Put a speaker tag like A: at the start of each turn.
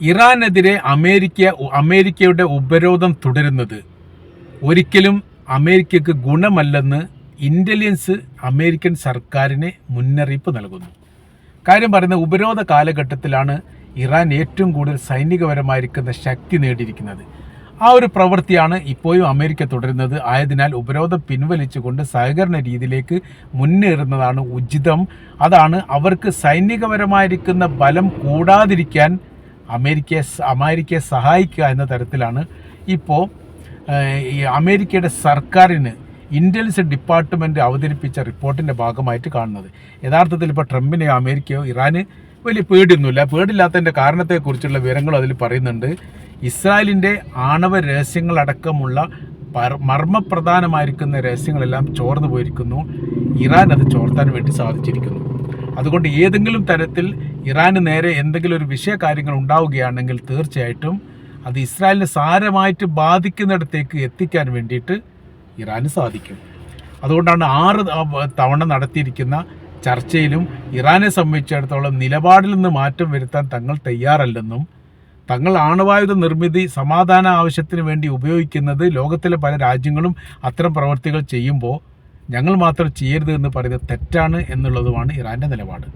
A: ഇറാനെതിരെ അമേരിക്ക അമേരിക്കയുടെ ഉപരോധം തുടരുന്നത്. ഒരിക്കലും അമേരിക്കക്ക് ഗുണമല്ലെന്ന് ഇന്റലിജൻസ് അമേരിക്കൻ സർക്കാരിനെ മുന്നറിയിപ്പ് നൽകുന്നു. കാര്യം പറയുന്ന ഉപരോധ കാലഘട്ടത്തിലാണ് ഇറാൻ ഏറ്റവും കൂടുതൽ സൈനികപരമായിരിക്കുന്ന ശക്തി നേടിയിരിക്കുന്നത്. ആ ഒരു പ്രവൃത്തിയാണ് ഇപ്പോഴും അമേരിക്ക തുടരുന്നത്. ആയതിനാൽ ഉപരോധം പിൻവലിച്ചുകൊണ്ട് സഹകരണ രീതിയിലേക്ക് മുന്നേറുന്നതാണ് ഉചിതം. അതാണ് അവർക്ക് സൈനികപരമായിരിക്കുന്ന ബലം കൂടാതിരിക്കാൻ അമേരിക്കയെ അമേരിക്കയെ സഹായിക്കുക എന്ന തരത്തിലാണ് ഇപ്പോൾ ഈ അമേരിക്കയുടെ സർക്കാരിന് ഇന്റലിജൻസ് ഡിപ്പാർട്ട്മെന്റ് അവതരിപ്പിച്ച റിപ്പോർട്ടിന്റെ ഭാഗമായിട്ട് കാണുന്നത്. യഥാർത്ഥത്തിൽ ഇപ്പോൾ ട്രംപിനെ അമേരിക്കയോ ഇറാന് വലിയ പേടിയൊന്നുമില്ല. പേടില്ലാത്തതിന്റെ കാരണത്തെക്കുറിച്ചുള്ള വിവരങ്ങളും അതിൽ പറയുന്നുണ്ട്. ഇസ്രായേലിന്റെ ആണവ രഹസ്യങ്ങളടക്കമുള്ള മർമ്മപ്രധാനമായിരിക്കുന്ന രഹസ്യങ്ങളെല്ലാം ചോർന്നു പോയിരിക്കുന്നു ഇറാൻ അത് ചോർത്താൻ വേണ്ടി സാധിച്ചിരിക്കുന്നു. അതുകൊണ്ട് ഏതെങ്കിലും തരത്തിൽ ഇറാന് നേരെ എന്തെങ്കിലും ഒരു വിഷയ കാര്യങ്ങൾ ഉണ്ടാവുകയാണെങ്കിൽ തീർച്ചയായിട്ടും അത് ഇസ്രായേലിനെ സാരമായിട്ട് ബാധിക്കുന്നിടത്തേക്ക് എത്തിക്കാൻ വേണ്ടിയിട്ട് ഇറാന് സാധിക്കും. അതുകൊണ്ടാണ് ആറ് തവണ നടത്തിയിരിക്കുന്ന ചർച്ചയിലും ഇറാനെ സംബന്ധിച്ചിടത്തോളം നിലപാടിൽ നിന്ന് മാറ്റം വരുത്താൻ തങ്ങൾ തയ്യാറല്ലെന്നും തങ്ങൾ ആണവായുധ നിർമ്മിതി സമാധാന ആവശ്യത്തിന് വേണ്ടി ഉപയോഗിക്കുന്നത് ലോകത്തിലെ പല രാജ്യങ്ങളും അത്തരം പ്രവൃത്തികൾ ചെയ്യുമ്പോൾ ഞങ്ങൾ മാത്രം ചെയ്യരുത് എന്ന് പറയുന്നത് തെറ്റാണ് എന്നുള്ളതുമാണ് ഇറാന്റെ നിലപാട്.